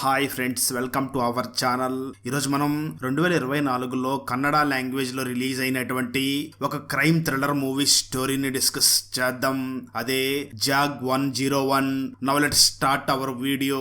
Hi friends welcome to our channel. ఈరోజు మనం రెండు వేల ఇరవై నాలుగులో కన్నడ లాంగ్వేజ్లో రిలీజ్ అయినటువంటి ఒక క్రైమ్ థ్రిల్లర్ మూవీ స్టోరీని డిస్కస్ చేద్దాం. అదే zag one zero one now let start our video.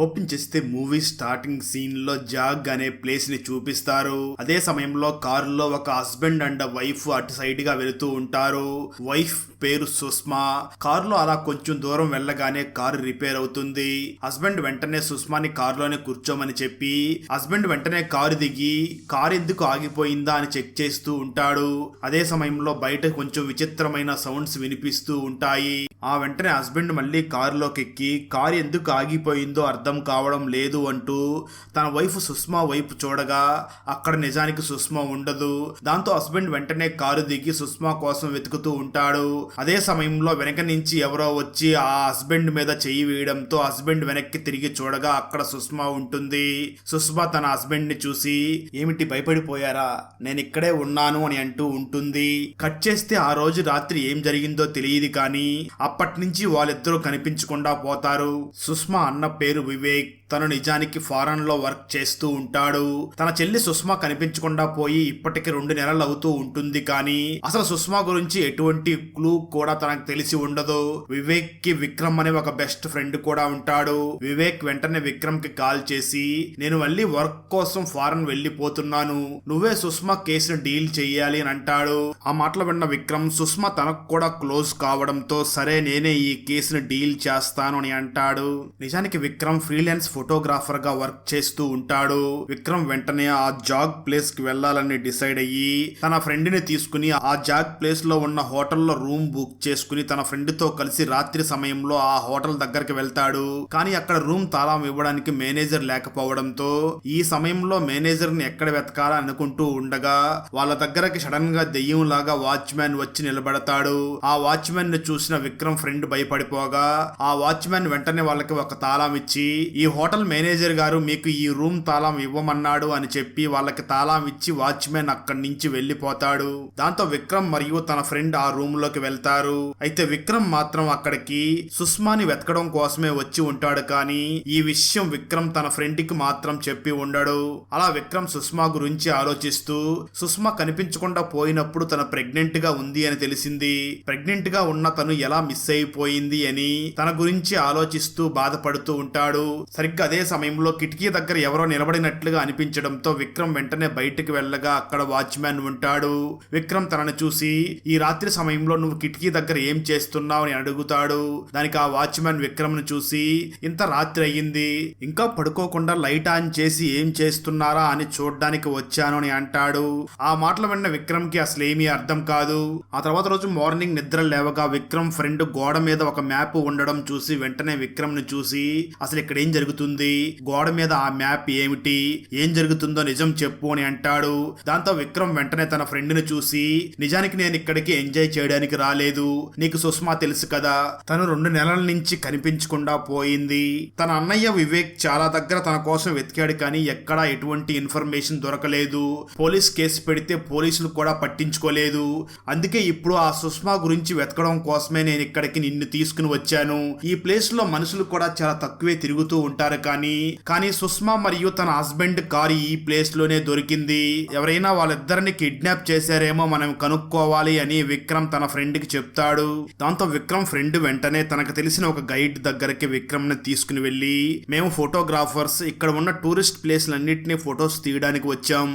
Open చేస్తే మూవీ స్టార్టింగ్ సీన్లో జాగ్ అనే ప్లేస్ని చూపిస్తారు. అదే సమయంలో కారులో ఒక హస్బెండ్ అండ్ వైఫ్ అటు సైడ్గా వెళుతూ ఉంటారు. వైఫ్ పేరు సుష్మా. కారులో అలా కొంచెం దూరం వెళ్ళగానే కారు రిపేర్ అవుతుంది. హస్బెండ్ వెంటనే సుష్మాని కారులోనే కూర్చోమని చెప్పి హస్బెండ్ వెంటనే కారు దిగి కారు ఎందుకు ఆగిపోయిందా? అని చెక్ చేస్తూ ఉంటాడు. అదే సమయంలో బయట కొంచెం విచిత్రమైన సౌండ్స్ వినిపిస్తూ ఉంటాయి. ఆ వెంటనే హస్బెండ్ మళ్ళీ కారులోకి ఎక్కి కారు ఎందుకు ఆగిపోయిందో అర్థం కావడం లేదు అంటూ తన వైఫ్ సుష్మా వైపు చూడగా అక్కడ నిజానికి సుష్మా ఉండదు. దాంతో హస్బెండ్ వెంటనే కారు దిగి సుష్మా కోసం వెతుకుతూ ఉంటాడు. అదే సమయంలో వెనక నుంచి ఎవరో వచ్చి ఆ హస్బెండ్ మీద చెయ్యి వేయడంతో హస్బెండ్ వెనక్కి తిరిగి చూడగా అక్కడ సుష్మా ఉంటుంది. సుష్మా తన హస్బెండ్ని చూసి ఏమిటి భయపడిపోయారా? నేను ఇక్కడే ఉన్నాను అని అంటూ ఉంటుంది. కట్ చేస్తే ఆ రోజు రాత్రి ఏం జరిగిందో తెలియదు కానీ అప్పటి నుంచి వాళ్ళిద్దరూ కనిపించకుండా పోతారు. సుష్మా అన్న పేరు వివేక్ తను నిజానికి ఫారెన్లో వర్క్ చేస్తూ ఉంటాడు. తన చెల్లి సుష్మా కనిపించకుండా పోయి ఇప్పటికి రెండు నెలలు అవుతూ ఉంటుంది కానీ అసలు సుష్మా గురించి ఎటువంటి క్లూ కూడా తనకు తెలిసి ఉండదు. వివేక్కి విక్రమ్ అనే ఒక బెస్ట్ ఫ్రెండ్ కూడా ఉంటాడు. వివేక్ వెంటనే విక్రమ్కి కాల్ చేసి నేను మళ్ళీ వర్క్ కోసం ఫారెన్ వెళ్ళిపోతున్నాను. నువ్వే సుష్మా కేసును డీల్ చెయ్యాలి అని అంటాడు. ఆ మాటలు విన్న విక్రమ్ సుష్మా తనకు కూడా క్లోజ్ కావడంతో సరే నేనే ఈ కేసును డీల్ చేస్తాను అని అంటాడు. నిజానికి విక్రమ్ ఫ్రీలాన్స్ ఫోటోగ్రాఫర్గా వర్క్ చేస్తూ ఉంటాడు. విక్రమ్ వెంటనే ఆ జాగ్ ప్లేస్కి వెళ్ళాలని డిసైడ్ అయ్యి తన ఫ్రెండ్ని తీసుకుని ఆ జాగ్ ప్లేస్లో ఉన్న హోటల్లో రూమ్ బుక్ చేసుకుని తన ఫ్రెండ్తో కలిసి రాత్రి సమయంలో ఆ హోటల్ దగ్గరికి వెళ్తాడు. కానీ అక్కడ రూమ్ తాళం ఇవ్వడానికి మేనేజర్ లేకపోవడంతో ఈ సమయంలో మేనేజర్ని ఎక్కడ వెతకాలా అనుకుంటూ ఉండగా వాళ్ళ దగ్గరకి సడన్గా దెయ్యం లాగా వాచ్మ్యాన్ వచ్చి నిలబడతాడు. ఆ వాచ్మ్యాన్ని చూసిన విక్రమ్ ఫ్రెండ్ భయపడిపోగా ఆ వాచ్మ్యాన్ వెంటనే వాళ్ళకి ఒక తాళం ఇచ్చి ఈ హోటల్ మేనేజర్ గారు మీకు ఈ రూమ్ తాళం ఇవ్వమన్నాడు అని చెప్పి వాళ్ళకి తాళం ఇచ్చి వాచ్మెన్ అక్కడి నుంచి వెళ్ళిపోతాడు దాంతో విక్రమ్ మరియు తన ఫ్రెండ్ ఆ రూమ్లోకి వెళ్తారు. అయితే విక్రమ్ మాత్రం అక్కడికి సుష్మాని వెతకడం కోసమే వచ్చి ఉంటాడు కానీ ఈ విషయం విక్రమ్ తన ఫ్రెండ్కి మాత్రం చెప్పి ఉండడు. అలా విక్రమ్ సుష్మా గురించి ఆలోచిస్తూ సుష్మా కనిపించకుండా పోయినప్పుడు తన ప్రెగ్నెంట్గా ఉంది అని తెలిసింది. ప్రెగ్నెంట్గా ఉన్న తను ఎలా మిస్ అయిపోయింది అని తన గురించి ఆలోచిస్తూ బాధపడుతూ ఉంటాడు. సరిగ్గా అదే సమయంలో కిటికీ దగ్గర ఎవరో నిలబడినట్లుగా అనిపించడంతో విక్రమ్ వెంటనే బయటికి వెళ్ళగా అక్కడ వాచ్మ్యాన్ ఉంటాడు. విక్రమ్ తనను చూసి ఈ రాత్రి సమయంలో నువ్వు కిటికీ దగ్గర ఏం చేస్తున్నావు? అని అడుగుతాడు. దానికి ఆ వాచ్మ్యాన్ విక్రమ్ను చూసి ఇంత రాత్రి అయ్యింది. ఇంకా పడుకోకుండా లైట్ ఆన్ చేసి ఏం చేస్తున్నారా అని చూడ్డానికి వచ్చాను అని అంటాడు. ఆ మాటలు విన్న విక్రమ్కి అసలు ఏమీ అర్థం కాదు. ఆ తర్వాత రోజు మార్నింగ్ నిద్ర లేవగా విక్రమ్ ఫ్రెండ్ గోడ మీద ఒక మ్యాప్ ఉండడం చూసి వెంటనే విక్రమ్ని చూసి అసలు ఇక్కడ ఏం జరుగుతుంది? గోడ మీద ఆ మ్యాప్ ఏమిటి? ఏం జరుగుతుందో నిజం చెప్పు అని అంటాడు. దాంతో విక్రమ్ వెంటనే తన ఫ్రెండ్ని చూసి నిజానికి నేను ఇక్కడికి ఎంజాయ్ చేయడానికి రాలేదు. నీకు సుష్మా తెలుసు కదా. తను రెండు నెలల నుంచి కనిపించకుండా పోయింది. తన అన్నయ్య వివేక్ చాలా దగ్గర తన కోసం వెతికాడు కానీ ఎక్కడా ఎటువంటి ఇన్ఫర్మేషన్ దొరకలేదు. పోలీస్ కేసు పెడితే పోలీసులు కూడా పట్టించుకోలేదు. అందుకే ఇప్పుడు ఆ సుష్మా గురించి వెతకడం కోసమే నేను ఇక్కడికి నిన్ను తీసుకుని వచ్చాను. ఈ ప్లేస్లో మనుషులు కూడా చాలా తక్కువే తిరుగు తిరుగుతూ ఉంటారు కానీ కానీ సుష్మా మరియు తన హస్బెండ్ కారు ఈ ప్లేస్లోనే దొరికింది. ఎవరైనా వాళ్ళిద్దరిని కిడ్నాప్ చేశారేమో మనం కనుక్కోవాలి అని విక్రమ్ తన ఫ్రెండ్కి చెప్తాడు. దాంతో విక్రమ్ ఫ్రెండ్ వెంటనే తనకు తెలిసిన ఒక గైడ్ దగ్గరికి విక్రమ్ని తీసుకుని వెళ్ళి మేము ఫోటోగ్రాఫర్స్ ఇక్కడ ఉన్న టూరిస్ట్ ప్లేస్లన్నింటినీ ఫొటోస్ తీయడానికి వచ్చాం.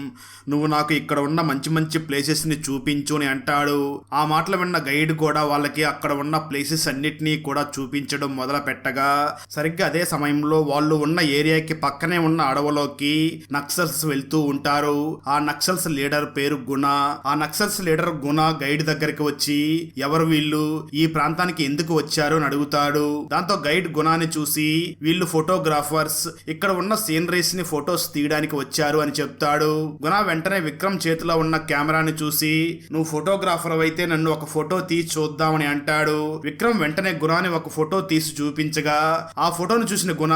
నువ్వు నాకు ఇక్కడ ఉన్న మంచి మంచి ప్లేసెస్ని చూపించు అని అంటాడు. ఆ మాటలు విన్న గైడ్ కూడా వాళ్ళకి అక్కడ ఉన్న ప్లేసెస్ అన్నిటినీ కూడా చూపించడం మొదలు పెట్టగా సరిగ్గా అదే సమయంలో వాళ్ళు ఉన్న ఏరియాకి పక్కనే ఉన్న అడవులోకి నక్సల్స్ వెళ్తూ ఉంటారు. ఆ నక్సల్స్ లీడర్ పేరు గుణ. ఆ నక్సల్స్ లీడర్ గుణ గైడ్ దగ్గరికి వచ్చి ఎవరు వీళ్ళు? ఈ ప్రాంతానికి ఎందుకు వచ్చారు అని అడుగుతాడు. దాంతో గైడ్ గుణాన్ని చూసి వీళ్ళు ఫోటోగ్రాఫర్స్ ఇక్కడ ఉన్న సీనరీస్ని ఫొటోస్ తీయడానికి వచ్చారు అని చెప్తాడు. గుణ వెంటనే విక్రమ్ చేతిలో ఉన్న కెమెరాని చూసి నువ్వు ఫోటోగ్రాఫర్ అయితే నన్ను ఒక ఫోటో తీసి చూద్దామని అంటాడు. విక్రమ్ వెంటనే గుణాని ఒక ఫోటో తీసి చూపించగా ఆ ఫోటోను చూసిన గుణ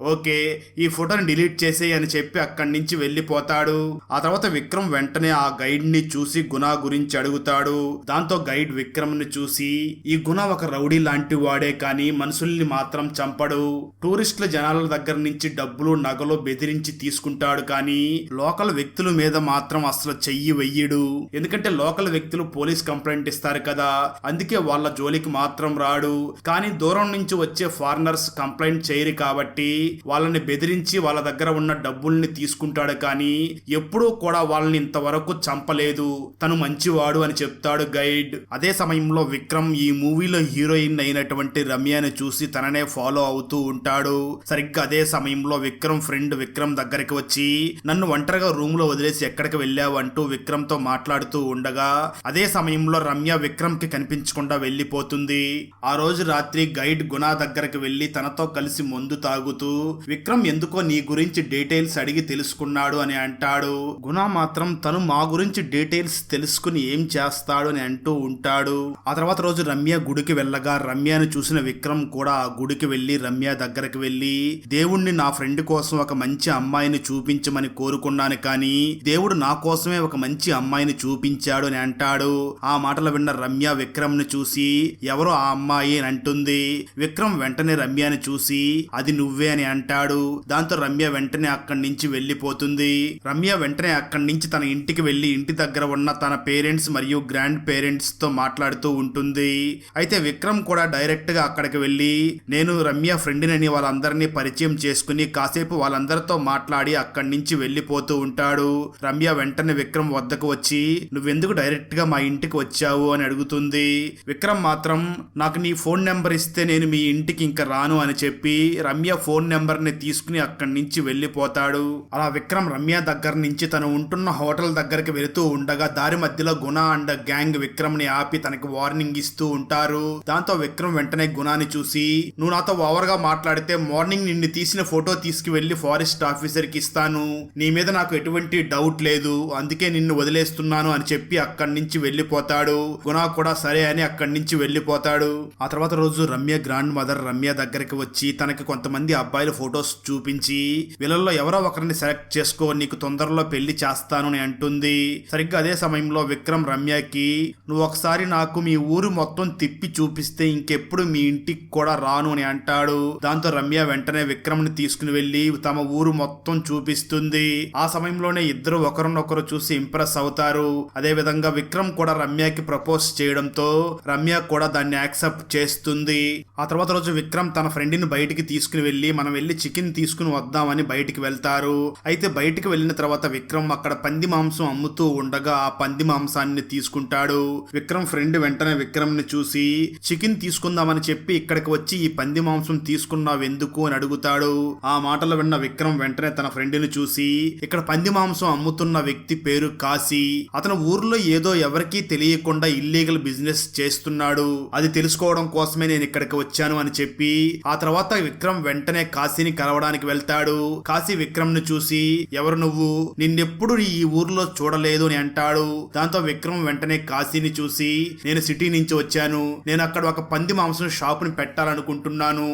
ఓకే ఈ ఫోటోని డిలీట్ చేసేయి అని చెప్పి అక్కడి నుంచి వెళ్ళిపోతాడు. ఆ తర్వాత విక్రమ్ వెంటనే ఆ గైడ్ని చూసి గుణ గురించి అడుగుతాడు. దాంతో గైడ్ విక్రమ్ని చూసి ఈ గుణ ఒక రౌడీ లాంటి వాడే కానీ మనుషుల్ని మాత్రం చంపడు. టూరిస్టుల జనాల దగ్గర నుంచి డబ్బులు నగలు బెదిరించి తీసుకుంటాడు కానీ లోకల్ వ్యక్తుల మీద మాత్రం అసలు చెయ్యి వెయ్యడు. ఎందుకంటే లోకల్ వ్యక్తులు పోలీస్ కంప్లైంట్ ఇస్తారు కదా అందుకే వాళ్ళ జోలికి మాత్రం రాడు. కానీ దూరం నుంచి వచ్చే ఫారినర్స్ కంప్లైంట్ చేయరు కాబట్టి వాళ్ళని బెదిరించి వాళ్ళ దగ్గర ఉన్న డబ్బుల్ని తీసుకుంటాడు కానీ ఎప్పుడూ కూడా వాళ్ళని ఇంతవరకు చంపలేదు. తను మంచివాడు అని చెప్తాడు గైడ్. అదే సమయంలో విక్రమ్ ఈ మూవీలో హీరోయిన్ అయినటువంటి రమ్యని చూసి తననే ఫాలో అవుతూ ఉంటాడు. సరిగ్గా అదే సమయంలో విక్రమ్ ఫ్రెండ్ విక్రమ్ దగ్గరికి వచ్చి నన్ను ఒంటరిగా రూమ్లో వదిలేసి ఎక్కడికి వెళ్ళావు? అంటూ విక్రమ్తో మాట్లాడుతూ ఉండగా అదే సమయంలో రమ్య విక్రమ్కి కనిపించకుండా వెళ్ళిపోతుంది. ఆ రోజు రాత్రి గైడ్ గుణ దగ్గరికి వెళ్ళి తనతో కలిసి మందు తాగుతూ విక్రమ్ ఎందుకో నీ గురించి డీటెయిల్స్ అడిగి తెలుసుకున్నాడు అని అంటాడు. గుణ మాత్రం తను మా గురించి డీటెయిల్స్ తెలుసుకుని ఏం చేస్తాడు అని అంటూ ఉంటాడు. ఆ తర్వాత రోజు రమ్య గుడికి వెళ్ళగా రమ్యను చూసిన విక్రమ్ కూడా ఆ గుడికి వెళ్ళి రమ్య దగ్గరకు వెళ్ళి దేవుణ్ణి నా ఫ్రెండ్ కోసం ఒక మంచి అమ్మాయిని చూపించమని కోరుకున్నాను కానీ దేవుడు నా కోసమే ఒక మంచి అమ్మాయిని చూపించాడు అని అంటాడు. ఆ మాటలు విన్న రమ్య విక్రమ్ని చూసి ఎవరో ఆ అమ్మాయి అని అంటుంది. విక్రమ్ వెంటనే రమ్యని చూసి అది నువ్వే అని అంటాడు. దాంతో రమ్య వెంటనే అక్కడి నుంచి వెళ్ళిపోతుంది. రమ్య వెంటనే అక్కడి నుంచి తన ఇంటికి వెళ్ళి ఇంటి దగ్గర ఉన్న తన పేరెంట్స్ మరియు గ్రాండ్ పేరెంట్స్తో మాట్లాడుతూ ఉంటుంది. అయితే విక్రమ్ కూడా డైరెక్ట్గా అక్కడికి వెళ్ళి నేను రమ్య ఫ్రెండ్నని వాళ్ళందరినీ పరిచయం చేసుకుని కాసేపు వాళ్ళందరితో మాట్లాడి అక్కడి నుంచి వెళ్ళిపోతూ ఉంటాడు. రమ్య వెంటనే విక్రమ్ వద్దకు వచ్చి నువ్వెందుకు డైరెక్ట్గా మా ఇంటికి వచ్చావు? అని అడుగుతుంది. విక్రమ్ మాత్రం నాకు నీ ఫోన్ నెంబర్ ఇస్తే నేను మీ ఇంటికి ఇంకా రాను అని చెప్పి రమ్య ఫోన్ నెంబర్ని తీసుకుని అక్కడి నుంచి వెళ్ళిపోతాడు. అలా విక్రమ్ రమ్య దగ్గర నుంచి తను ఉంటున్న హోటల్ దగ్గరికి వెళుతూ ఉండగా దారి మధ్యలో గుణ అండ్ గ్యాంగ్ విక్రమ్ని ఆపి తనకి వార్నింగ్ ఇస్తూ ఉంటారు. దాంతో విక్రమ్ వెంటనే గుణాన్ని చూసి నువ్వు నాతో ఓవర్గా మాట్లాడితే మార్నింగ్ నిన్ను తీసిన ఫోటో తీసుకువెళ్ళి ఫారెస్ట్ ఆఫీసర్కి ఇస్తాను. నీ మీద నాకు ఎటువంటి డౌట్ లేదు. అందుకే నిన్ను వదిలేస్తున్నాను అని చెప్పి అక్కడి నుంచి వెళ్ళిపోతాడు. గుణ కూడా సరే అని అక్కడి నుంచి వెళ్ళిపోతాడు. ఆ తర్వాత రోజు రమ్య గ్రాండ్ మదర్ రమ్య దగ్గరికి వచ్చి తనకి కొంతమంది అబ్బాయి అబ్బాయిల ఫొటోస్ చూపించి వీళ్ళల్లో ఎవరో ఒకరిని సెలెక్ట్ చేసుకో నీకు తొందరలో పెళ్ళి చేస్తాను అని అంటుంది. సరిగ్గా అదే సమయంలో విక్రమ్ రమ్యకి నువ్వు ఒకసారి నాకు మీ ఊరు మొత్తం తిప్పి చూపిస్తే ఇంకెప్పుడు మీ ఇంటికి కూడా రాను అని అంటాడు. దాంతో రమ్య వెంటనే విక్రమ్ని తీసుకుని వెళ్ళి తమ ఊరు మొత్తం చూపిస్తుంది. ఆ సమయంలోనే ఇద్దరు ఒకరినొకరు చూసి ఇంప్రెస్ అవుతారు. అదే విధంగా విక్రమ్ కూడా రమ్యకి ప్రపోజ్ చేయడంతో రమ్య కూడా దాన్ని యాక్సెప్ట్ చేస్తుంది. ఆ తర్వాత రోజు విక్రమ్ తన ఫ్రెండ్ని బయటికి తీసుకుని వెళ్ళి మనం వెళ్ళి చికెన్ తీసుకుని వద్దామని బయటికి వెళ్తారు. అయితే బయటికి వెళ్ళిన తర్వాత విక్రమ్ అక్కడ పంది మాంసం అమ్ముతూ ఉండగా ఆ పంది మాంసాన్ని తీసుకుంటాడు. విక్రమ్ ఫ్రెండ్ వెంటనే విక్రమ్ని చూసి చికెన్ తీసుకుందామని చెప్పి ఇక్కడికి వచ్చి ఈ పంది మాంసం తీసుకున్నావు ఎందుకు? అని అడుగుతాడు. ఆ మాటలు విన్న విక్రమ్ వెంటనే తన ఫ్రెండ్ని చూసి ఇక్కడ పంది మాంసం అమ్ముతున్న వ్యక్తి పేరు కాశీ. అతను ఊర్లో ఏదో ఎవరికీ తెలియకుండా ఇల్లీగల్ బిజినెస్ చేస్తున్నాడు. అది తెలుసుకోవడం కోసమే నేను ఇక్కడికి వచ్చాను అని చెప్పి ఆ తర్వాత విక్రమ్ వెంటనే కాశీని కలవడానికి వెళ్తాడు. కాశీ విక్రమ్ను చూసి ఎవరు నువ్వు? నిన్నెప్పుడు ఈ ఊర్లో చూడలేదు అని అంటాడు. దాంతో విక్రమ్ వెంటనే కాశీని చూసి నేను సిటీ నుంచి వచ్చాను. నేను అక్కడ ఒక పంది మాంసం షాపుని పెట్టాలనుకుంటున్నాను.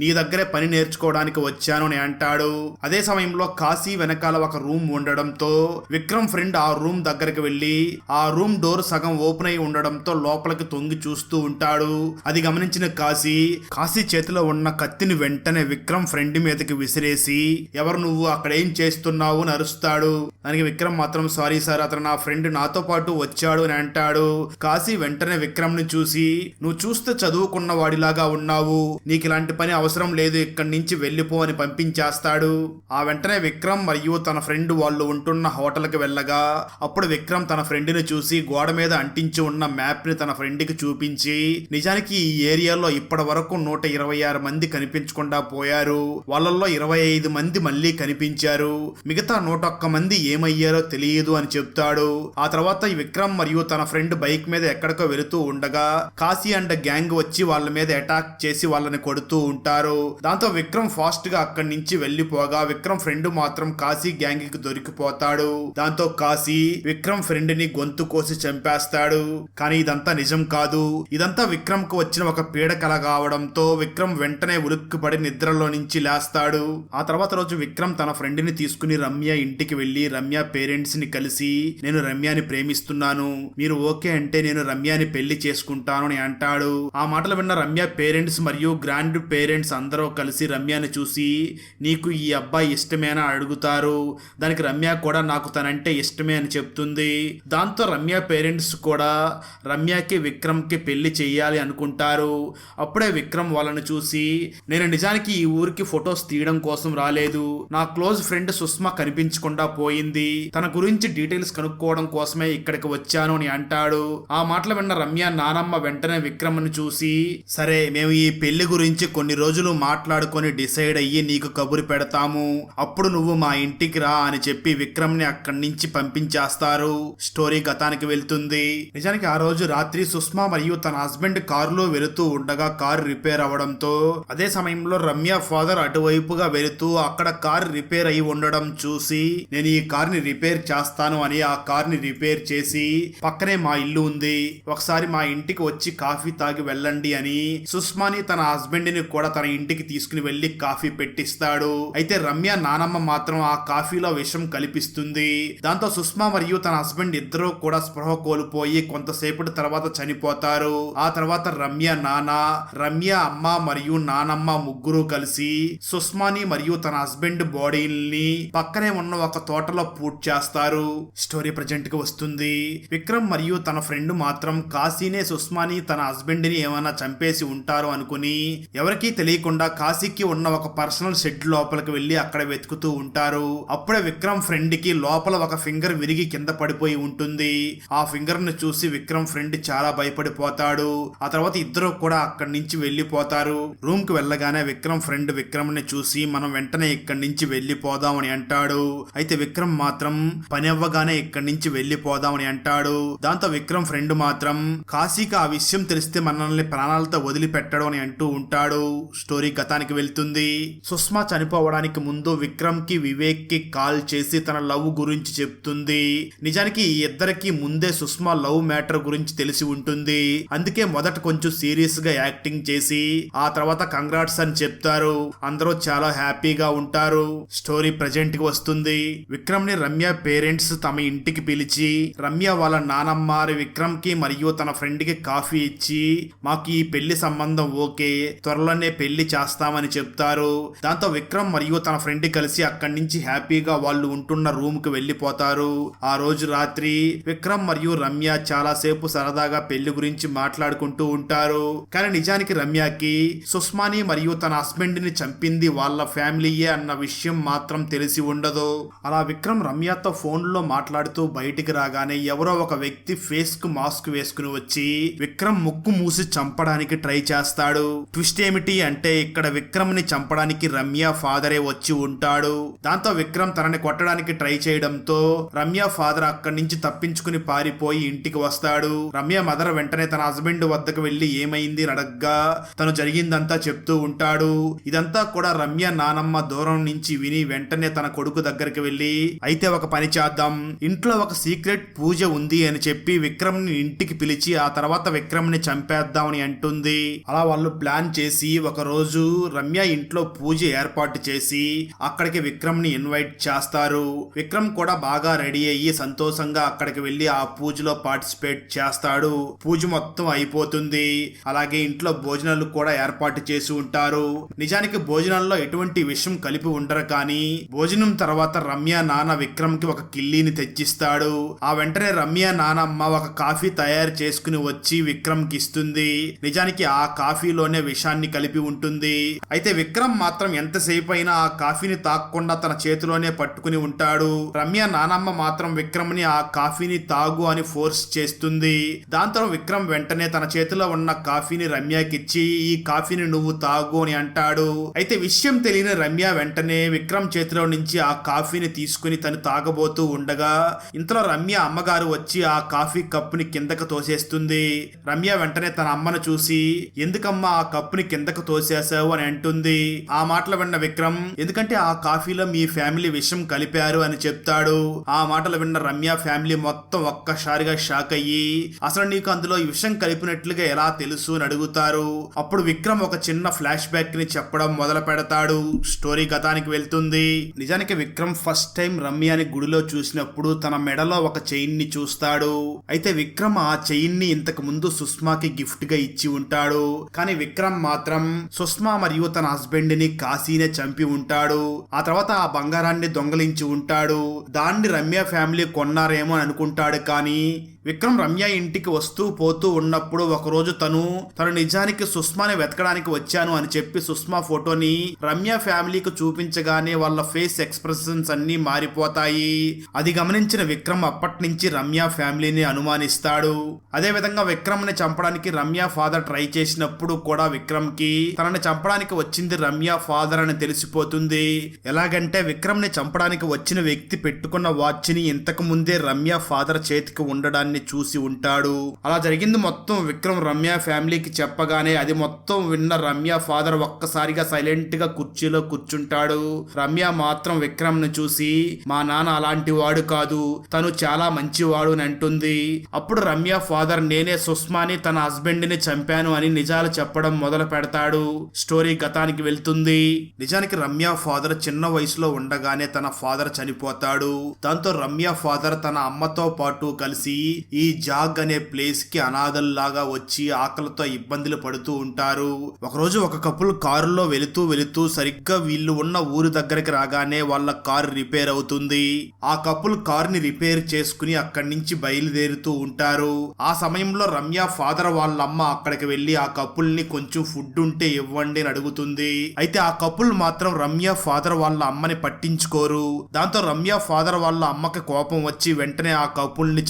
నీ దగ్గరే పని నేర్చుకోవడానికి వచ్చాను అని అంటాడు. అదే సమయంలో కాశీ వెనకాల ఒక రూమ్ ఉండడంతో విక్రమ్ ఫ్రెండ్ ఆ రూమ్ దగ్గరికి వెళ్ళి ఆ రూమ్ డోర్ సగం ఓపెన్ అయి ఉండడంతో లోపలికి తొంగి చూస్తూ ఉంటాడు. అది గమనించిన కాశీ కాశీ చేతిలో ఉన్న కత్తిని వెంటనే విక్రమ్ ఫ్రెండ్ మీదకి విసిరేసి ఎవరు నువ్వు? అక్కడ ఏం చేస్తున్నావు? అని అరుస్తాడు. దానికి విక్రమ్ మాత్రం సారీ సార్ అతను నా ఫ్రెండ్ నాతో పాటు వచ్చాడు అని అంటాడు. కాశీ వెంటనే విక్రమ్ని చూసి నువ్వు చూస్తే చదువుకున్న వాడిలాగా ఉన్నావు. నీకు ఇలాంటి పని అవసరం లేదు. ఇక్కడి నుంచి వెళ్ళిపో అని పంపించేస్తాడు. ఆ వెంటనే విక్రమ్ మరియు తన ఫ్రెండ్ వాళ్ళు ఉంటున్న హోటల్కి వెళ్ళగా అప్పుడు విక్రమ్ తన ఫ్రెండ్ని చూసి గోడ మీద అంటించి ఉన్న మ్యాప్ని తన ఫ్రెండ్కి చూపించి నిజానికి ఈ ఏరియాలో ఇప్పటి వరకు నూట ఇరవై ఆరు మంది కనిపించకుండా పోయారు. వాళ్ళల్లో ఇరవై ఐదు మంది మళ్ళీ కనిపించారు. మిగతా నూట ఒక్క మంది ఏమయ్యారో తెలియదు అని చెప్తాడు. ఆ తర్వాత విక్రమ్ మరియు తన ఫ్రెండ్ బైక్ మీద ఎక్కడికో వెళుతూ ఉండగా కాశీ అండ్ గ్యాంగ్ వచ్చి వాళ్ళ మీద అటాక్ చేసి వాళ్ళని కొడుతూ ఉంటారు. దాంతో విక్రమ్ ఫాస్ట్గా అక్కడి నుంచి వెళ్ళిపోగా విక్రమ్ ఫ్రెండ్ మాత్రం కాశీ గ్యాంగ్కి దొరికిపోతాడు. దాంతో కాశీ విక్రమ్ ఫ్రెండ్ని గొంతు కోసి చంపేస్తాడు. కానీ ఇదంతా నిజం కాదు. ఇదంతా విక్రమ్కు వచ్చిన ఒక పీడకల కావడంతో విక్రమ్ వెంటనే ఉలిక్కిపడి నిద్రలో నుంచి నుంచి లేస్తాడు. ఆ తర్వాత రోజు విక్రమ్ తన ఫ్రెండ్ని తీసుకుని రమ్య ఇంటికి వెళ్ళి రమ్య పేరెంట్స్ని కలిసి నేను రమ్యాని ప్రేమిస్తున్నాను. మీరు ఓకే అంటే నేను రమ్యాని పెళ్ళి చేసుకుంటాను అని అంటాడు. ఆ మాటలు విన్న రమ్య పేరెంట్స్ మరియు గ్రాండ్ పేరెంట్స్ అందరూ కలిసి రమ్యని చూసి నీకు ఈ అబ్బాయి ఇష్టమేనా అడుగుతారు. దానికి రమ్య కూడా నాకు తనంటే ఇష్టమే అని చెప్తుంది. దాంతో రమ్య పేరెంట్స్ కూడా రమ్యకి విక్రమ్కి పెళ్ళి చేయాలి అనుకుంటారు. అప్పుడే విక్రమ్ వాళ్ళని చూసి నేను నిజానికి ఈ ఊరికి ఫొటోస్ తీయడం కోసం రాలేదు. నా క్లోజ్ ఫ్రెండ్ సుష్మా కనిపించకుండా పోయింది. తన గురించి డీటెయిల్స్ కనుక్కోవడం కోసమే ఇక్కడికి వచ్చాను అని అంటాడు. ఆ మాటలు విన్న రమ్య నానమ్మ వెంటనే విక్రమ్ని చూసి సరే మేము ఈ పెళ్ళి గురించి కొన్ని రోజులు మాట్లాడుకొని డిసైడ్ అయ్యి నీకు కబురు పెడతాము. అప్పుడు నువ్వు మా ఇంటికి రా అని చెప్పి విక్రమ్ని అక్కడి నుంచి పంపించేస్తారు. స్టోరీ గతానికి వెళ్తుంది. నిజానికి ఆ రోజు రాత్రి సుష్మా మరియు తన హస్బెండ్ కారులో వెళుతూ ఉండగా కారు రిపేర్ అవడంతో అదే సమయంలో రమ్య ఫాదర్ అటువైపుగా వెళుతూ అక్కడ కారు రిపేర్ అయి ఉండడం చూసి నేను ఈ కార్ని రిపేర్ చేస్తాను అని ఆ కార్ని రిపేర్ చేసి పక్కనే మా ఇల్లు ఉంది ఒకసారి మా ఇంటికి వచ్చి కాఫీ తాగి వెళ్ళండి అని సుష్మాని తన హస్బెండ్ని కూడా తన ఇంటికి తీసుకుని వెళ్ళి కాఫీ పెట్టిస్తాడు. అయితే రమ్య నానమ్మ మాత్రం ఆ కాఫీలో విషం కల్పిస్తుంది. దాంతో సుష్మా మరియు తన హస్బెండ్ ఇద్దరూ కూడా స్పృహ కోల్పోయి కొంతసేపటి తర్వాత చనిపోతారు. ఆ తర్వాత రమ్య నాన్న రమ్య అమ్మ మరియు నానమ్మ ముగ్గురు కలిసి సుష్మాని మరియు తన హస్బెండ్ బాడీని పక్కనే ఉన్న ఒక తోటలో పూట్ చేస్తారు. స్టోరీ ప్రజెంట్కి వస్తుంది. విక్రమ్ మరియు తన ఫ్రెండ్ మాత్రం కాశీనే సుష్మాని తన హస్బెండ్ని ఏమైనా చంపేసి ఉంటారు అనుకుని ఎవరికీ తెలియకుండా కాశీకి ఉన్న ఒక పర్సనల్ షెడ్ లోపలికి వెళ్ళి అక్కడ వెతుకుతూ ఉంటారు. అప్పుడే విక్రమ్ ఫ్రెండ్కి లోపల ఒక ఫింగర్ విరిగి కింద పడిపోయి ఉంటుంది. ఆ ఫింగర్ని చూసి విక్రమ్ ఫ్రెండ్ చాలా భయపడిపోతాడు. ఆ తర్వాత ఇద్దరు కూడా అక్కడి నుంచి వెళ్ళిపోతారు రూమ్కి వెళ్ళగానే విక్రమ్ ఫ్రెండ్ విక్రమ్ని చూసి మనం వెంటనే ఇక్కడి నుంచి వెళ్ళిపోదామని అంటాడు. అయితే విక్రమ్ మాత్రం పని అవ్వగానే ఇక్కడి నుంచి వెళ్ళిపోదామని అంటాడు. దాంతో విక్రమ్ ఫ్రెండ్ మాత్రం కాశీకి ఆ విషయం తెలిస్తే మనల్ని ప్రాణాలతో వదిలిపెట్టడం అని అంటూ ఉంటాడు. స్టోరీ గతానికి వెళ్తుంది. సుష్మా చనిపోవడానికి ముందు విక్రమ్కి వివేక్కి కాల్ చేసి తన లవ్ గురించి చెప్తుంది. నిజానికి ఈ ఇద్దరికి ముందే సుష్మా లవ్ మ్యాటర్ గురించి తెలిసి ఉంటుంది. అందుకే మొదట కొంచెం సీరియస్గా యాక్టింగ్ చేసి ఆ తర్వాత కంగ్రాట్స్ అని చెప్తారు. అందరూ చాలా హ్యాపీగా ఉంటారు. స్టోరీ ప్రజెంట్కి వస్తుంది. విక్రమ్ని రమ్య పేరెంట్స్ తమ ఇంటికి పిలిచి రమ్య వాళ్ళ నానమ్మారి విక్రమ్కి మరియు తన ఫ్రెండ్కి కాఫీ ఇచ్చి మాకు ఈ పెళ్ళి సంబంధం ఓకే త్వరలోనే పెళ్ళి చేస్తామని చెప్తారు. దాంతో విక్రమ్ మరియు తన ఫ్రెండ్ కలిసి అక్కడి నుంచి హ్యాపీగా వాళ్ళు ఉంటున్న రూమ్కి వెళ్ళిపోతారు ఆ రోజు రాత్రి విక్రమ్ మరియు రమ్య చాలా సేపు సరదాగా పెళ్ళి గురించి మాట్లాడుకుంటూ ఉంటారు. కానీ నిజానికి రమ్యకి సుష్మాని మరియు తన హస్బెండ్ని చంపింది వాళ్ళ ఫ్యామిలీయే అన్న విషయం మాత్రం తెలిసి ఉండదు. అలా విక్రమ్ రమ్యతో ఫోన్లో మాట్లాడుతూ బయటికి రాగానే ఎవరో ఒక వ్యక్తి ఫేస్కు మాస్క్ వేసుకుని వచ్చి విక్రమ్ ముక్కు మూసి చంపడానికి ట్రై చేస్తాడు. ట్విస్ట్ ఏమిటి అంటే ఇక్కడ విక్రమ్ని చంపడానికి రమ్య ఫాదరే వచ్చి ఉంటాడు. దాంతో విక్రమ్ తనని కొట్టడానికి ట్రై చేయడంతో రమ్య ఫాదర్ అక్కడి నుంచి తప్పించుకుని పారిపోయి ఇంటికి వస్తాడు. రమ్య మదర్ వెంటనే తన హస్బెండ్ వద్దకు వెళ్ళి ఏమైంది అడగ్గా తను జరిగిందంతా చెప్తూ ఉంటాడు. ఇదంతా కూడా రమ్య నానమ్మ దూరం నుంచి విని వెంటనే తన కొడుకు దగ్గరికి వెళ్ళి అయితే ఒక పని చేద్దాం. ఇంట్లో ఒక సీక్రెట్ పూజ ఉంది అని చెప్పి విక్రమ్ని ఇంటికి పిలిచి ఆ తర్వాత విక్రమ్ని చంపేద్దామని అంటుంది. అలా వాళ్ళు ప్లాన్ చేసి ఒక రోజు రమ్య ఇంట్లో పూజ ఏర్పాటు చేసి అక్కడికి విక్రమ్ని ఇన్వైట్ చేస్తారు. విక్రమ్ కూడా బాగా రెడీ అయ్యి సంతోషంగా అక్కడికి వెళ్ళి ఆ పూజలో పార్టిసిపేట్ చేస్తాడు. పూజ మొత్తం అయిపోతుంది. అలాగే ఇంట్లో భోజనాలు కూడా ఏర్పాటు చేసి ఉంటారు. నిజానికి భోజనంలో ఎటువంటి విషయం కలిపి ఉండరు కానీ భోజనం తర్వాత రమ్య నాన్న విక్రమ్కి ఒక కిల్లీని తెచ్చిస్తాడు. ఆ వెంటనే రమ్య నానమ్మ ఒక కాఫీ తయారు చేసుకుని వచ్చి విక్రమ్కి ఇస్తుంది. నిజానికి ఆ కాఫీలోనే విషాన్ని కలిపి ఉంటుంది. అయితే విక్రమ్ మాత్రం ఎంతసేపు అయినా ఆ కాఫీని తాగకుండా తన చేతిలోనే పట్టుకుని ఉంటాడు. రమ్య నానమ్మ మాత్రం విక్రమ్ని ఆ కాఫీని తాగు అని ఫోర్స్ చేస్తుంది. దాంతో విక్రమ్ వెంటనే తన చేతిలో ఉన్న కాఫీని రమ్యకిచ్చి ఈ కాఫీని నువ్వు తాగు అని అంటాడు. అయితే విషయం తెలియని రమ్య వెంటనే విక్రమ్ చేతిలో నుంచి ఆ కాఫీని తీసుకుని తను తాగబోతూ ఉండగా ఇంతలో రమ్య అమ్మగారు వచ్చి ఆ కాఫీ కప్పుని కిందకు తోసేస్తుంది. రమ్య వెంటనే తన అమ్మను చూసి ఎందుకమ్మా ఆ కప్పుని కిందకు తోసేసావు అని అంటుంది. ఆ మాటలు విన్న విక్రమ్ ఎందుకంటే ఆ కాఫీలో మీ ఫ్యామిలీ విషం కలిపారు అని చెప్తాడు. ఆ మాటలు విన్న రమ్య ఫ్యామిలీ మొత్తం ఒక్కసారిగా షాక్ అయ్యి అసలు నీకు అందులో ఈ విషం కలిపినట్లుగా ఎలా తెలుసు? అని అడుగుతారు. అప్పుడు విక్రమ్ ఒక చిన్న ఫ్లాష్ బ్యాక్ని చెప్పడం మొదలు పెడతాడు. స్టోరీ గతానికి వెళ్తుంది. నిజానికి విక్రమ్ ఫస్ట్ టైం రమ్యని గుడిలో చూసినప్పుడు తన మెడలో ఒక చైన్ని చూస్తాడు. అయితే విక్రమ్ ఆ చైన్ని ఇంతకు ముందు సుష్మాకి గిఫ్ట్గా ఇచ్చి ఉంటాడు. కానీ విక్రమ్ మాత్రం సుష్మా మరియు తన హస్బెండ్ని కాశీనే చంపి ఉంటాడు. ఆ తర్వాత ఆ బంగారాన్ని దొంగలించి ఉంటాడు. దాన్ని రమ్య ఫ్యామిలీ కొన్నారేమో అనుకుంటాడు కానీ విక్రమ్ రమ్య ఇంటికి వస్తూ పోతూ ఉన్నప్పుడు ఒకరోజు తను తను నిజానికి సుష్మాని వెతకడానికి వచ్చాను అని చెప్పి సుష్మా ఫోటోని రమ్య ఫ్యామిలీకి చూపించగానే వాళ్ళ ఫేస్ ఎక్స్ప్రెషన్స్ అన్ని మారిపోతాయి. అది గమనించిన విక్రమ్ అప్పటి నుంచి రమ్య ఫ్యామిలీని అనుమానిస్తాడు. అదే విధంగా విక్రమ్ని చంపడానికి రమ్య ఫాదర్ ట్రై చేసినప్పుడు కూడా విక్రమ్కి తనని చంపడానికి వచ్చింది రమ్య ఫాదర్ అని తెలిసిపోతుంది. ఎలాగంటే విక్రమ్ని చంపడానికి వచ్చిన వ్యక్తి పెట్టుకున్న వాచ్ని ఇంతకు ముందే రమ్య ఫాదర్ చేతికి ఉండడాన్ని చూసి ఉంటాడు. అలా జరిగింది మొత్తం విక్రమ్ రమ్య ఫ్యామిలీకి చెప్పగానే అది మొత్తం విన్న రమ్య ఫాదర్ ఒక్కసారిగా సైలెంట్గా కుర్చీలో కూర్చుంటాడు. రమ్య మాత్రం విక్రమ్ను చూసి మా నాన్న అలాంటి వాడు కాదు. తను చాలా మంచివాడు అని అంటుంది. అప్పుడు రమ్య ఫాదర్ నేనే సుష్మాని తన హస్బెండ్ని చంపాను అని నిజాలు చెప్పడం మొదలు పెడతాడు. స్టోరీ గతానికి వెళ్తుంది. నిజానికి రమ్య ఫాదర్ చిన్న వయసులో ఉండగానే తన ఫాదర్ చనిపోతాడు. దాంతో రమ్య ఫాదర్ తన అమ్మతో పాటు కలిసి ఈ జాగ్ అనే ప్లేస్కి అనాథల్లాగా వచ్చి ఆకలితో ఇబ్బందులు పడుతూ ఉంటారు. ఒకరోజు ఒక కపుల్ కారులో వెళుతూ వెళుతూ సరిగ్గా వీళ్ళు ఉన్న ఊరు దగ్గరికి రాగానే వాళ్ళ కారు రిపేర్ అవుతుంది. ఆ కపుల్ కారుని రిపేర్ చేసుకుని అక్కడి నుంచి బయలుదేరుతూ ఉంటారు. ఆ సమయంలో రమ్య ఫాదర్ వాళ్ళ అమ్మ అక్కడికి వెళ్ళి ఆ కపుల్ని కొంచెం ఫుడ్ ఉంటే ఇవ్వండి అని అడుగుతుంది. అయితే ఆ కపుల్ మాత్రం రమ్య ఫాదర్ వాళ్ళ అమ్మని పట్టించుకోరు. దాంతో రమ్య ఫాదర్ వాళ్ళ అమ్మకి కోపం వచ్చి వెంటనే ఆ కపుల్ని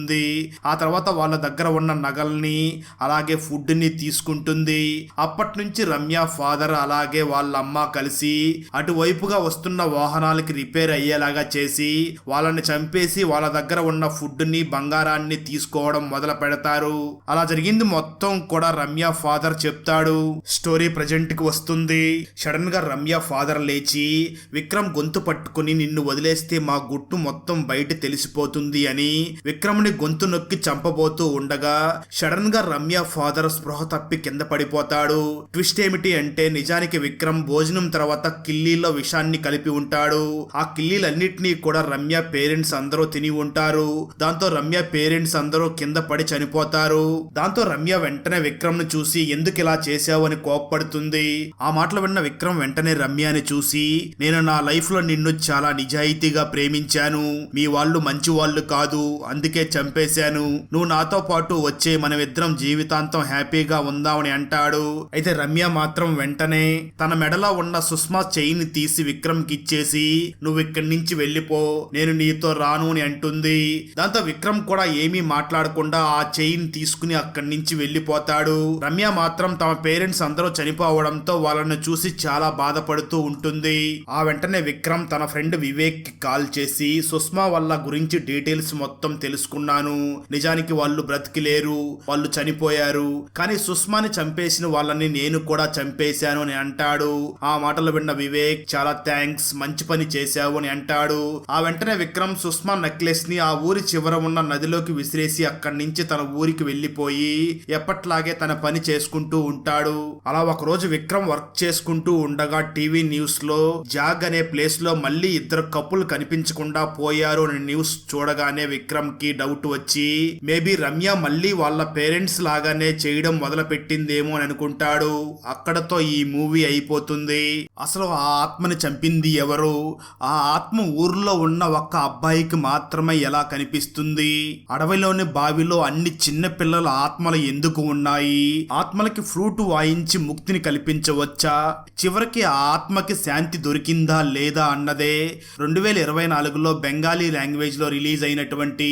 చంపేస్తుంది ఆ తర్వాత వాళ్ళ దగ్గర ఉన్న నగల్ని అలాగే ఫుడ్ని తీసుకుంటుంది. అప్పటి నుంచి రమ్య ఫాదర్ అలాగే వాళ్ళ అమ్మ కలిసి అటువైపుగా వస్తున్న వాహనాలకి రిపేర్ అయ్యేలాగా చేసి వాళ్ళని చంపేసి వాళ్ళ దగ్గర ఉన్న ఫుడ్ని బంగారాన్ని తీసుకోవడం మొదలు పెడతారు. అలా జరిగింది మొత్తం కూడా రమ్య ఫాదర్ చెప్తాడు. స్టోరీ ప్రజెంట్కి వస్తుంది. సడన్గా రమ్య ఫాదర్ లేచి విక్రమ్ గొంతు పట్టుకుని నిన్ను వదిలేస్తే మా గుట్టు మొత్తం బయట తెలిసిపోతుంది అని విక్రమ్ విక్రమ్ని గొంతు నొక్కి చంపబోతూ ఉండగా సడన్గా రమ్య ఫాదర్ స్పృహ తప్పి కింద పడిపోతాడు. ట్విస్ట్ ఏమిటి అంటే నిజానికి విక్రమ్ భోజనం తర్వాత కిల్లీలో విషాన్ని కలిపి ఉంటాడు. ఆ కిల్లీలన్నింటినీ కూడా రమ్య పేరెంట్స్ అందరూ తిని ఉంటారు. దాంతో రమ్య పేరెంట్స్ అందరూ కింద పడి చనిపోతారు. దాంతో రమ్య వెంటనే విక్రమ్ను చూసి ఎందుకు ఇలా చేశావు అని కోప్పడుతుంది. ఆ మాటలు విన్న విక్రమ్ వెంటనే రమ్యని చూసి నేను నా లైఫ్లో నిన్ను చాలా నిజాయితీగా ప్రేమించాను. మీ వాళ్ళు మంచి వాళ్ళు కాదు. అందుకే చంపేశాను. నువ్వు నాతో పాటు వచ్చే మనమిద్దరం జీవితాంతం హ్యాపీగా ఉందామని అంటాడు. అయితే రమ్య మాత్రం వెంటనే తన మెడలో ఉన్న సుష్మా చైన్ తీసి విక్రమ్కి ఇచ్చేసి నువ్వు ఇక్కడి నుంచి వెళ్ళిపో నేను నీతో రాను అని అంటుంది. దాంతో విక్రమ్ కూడా ఏమీ మాట్లాడకుండా ఆ చైన్ తీసుకుని అక్కడి నుంచి వెళ్ళిపోతాడు. రమ్య మాత్రం తమ పేరెంట్స్ అందరూ చనిపోవడంతో వాళ్ళని చూసి చాలా బాధపడుతూ ఉంటుంది. ఆ వెంటనే విక్రమ్ తన ఫ్రెండ్ వివేక్కి కాల్ చేసి సుష్మా వాళ్ళ గురించి డీటెయిల్స్ మొత్తం తెలుసుకున్నాను నిజానికి వాళ్ళు బ్రతికిలేరు వాళ్ళు చనిపోయారు. కానీ సుష్మాని చంపేసిన వాళ్ళని నేను కూడా చంపేశాను అని అంటాడు. ఆ మాటలు విన్న వివేక్ చాలా థ్యాంక్స్ మంచి పని చేశావు అని అంటాడు. ఆ వెంటనే విక్రమ్ సుష్మా నెక్లెస్ని ఆ ఊరి చివర ఉన్న నదిలోకి విసిరేసి అక్కడి నుంచి తన ఊరికి వెళ్ళిపోయి ఎప్పట్లాగే తన పని చేసుకుంటూ ఉంటాడు. అలా ఒక రోజు విక్రమ్ వర్క్ చేసుకుంటూ ఉండగా టీవీ న్యూస్లో జాగ్ అనే ప్లేస్లో మళ్ళీ ఇద్దరు కప్పులు కనిపించకుండా పోయారు అనే న్యూస్ చూడగానే విక్రమ్కి డౌట్ వచ్చి మేబీ రమ్య మళ్ళీ వాళ్ళ పేరెంట్స్ లాగానే చేయడం మొదలు పెట్టిందేమో అని అనుకుంటాడు. అక్కడతో ఈ మూవీ అయిపోతుంది. అసలు ఆ ఆత్మని చంపింది ఎవరు? ఆ ఆత్మ ఊర్లో ఉన్న ఒక్క అబ్బాయికి మాత్రమే ఎలా కనిపిస్తుంది? అడవిలోని బావిలో అన్ని చిన్న పిల్లల ఆత్మలు ఎందుకు ఉన్నాయి? ఆత్మలకి ఫ్రూట్ వాయించి ముక్తిని కల్పించవచ్చా? చివరికి ఆ ఆత్మకి శాంతి దొరికిందా లేదా అన్నదే. రెండు వేల ఇరవై నాలుగులో బెంగాలీ లాంగ్వేజ్లో రిలీజ్ అయినటువంటి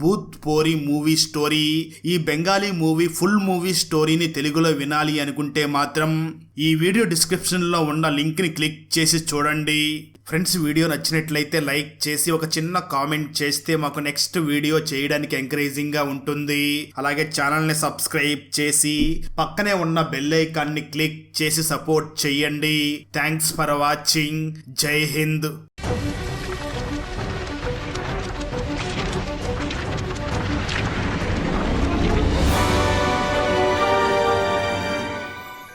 బూత్ పోరి మూవీ స్టోరీ ఈ బెంగాలీ మూవీ ఫుల్ మూవీ స్టోరీని తెలుగులో వినాలి అనుకుంటే మాత్రం ఈ వీడియో డిస్క్రిప్షన్లో ఉన్న లింక్ని క్లిక్ చేసి చూడండి. ఫ్రెండ్స్ వీడియో నచ్చినట్లయితే లైక్ చేసి ఒక చిన్న కామెంట్ చేస్తే మాకు నెక్స్ట్ వీడియో చేయడానికి ఎంకరేజింగ్గా ఉంటుంది. అలాగే ఛానల్ని సబ్స్క్రైబ్ చేసి పక్కనే ఉన్న బెల్ క్లిక్ చేసి సపోర్ట్ చేయండి. Thanks for watching. జై హింద్.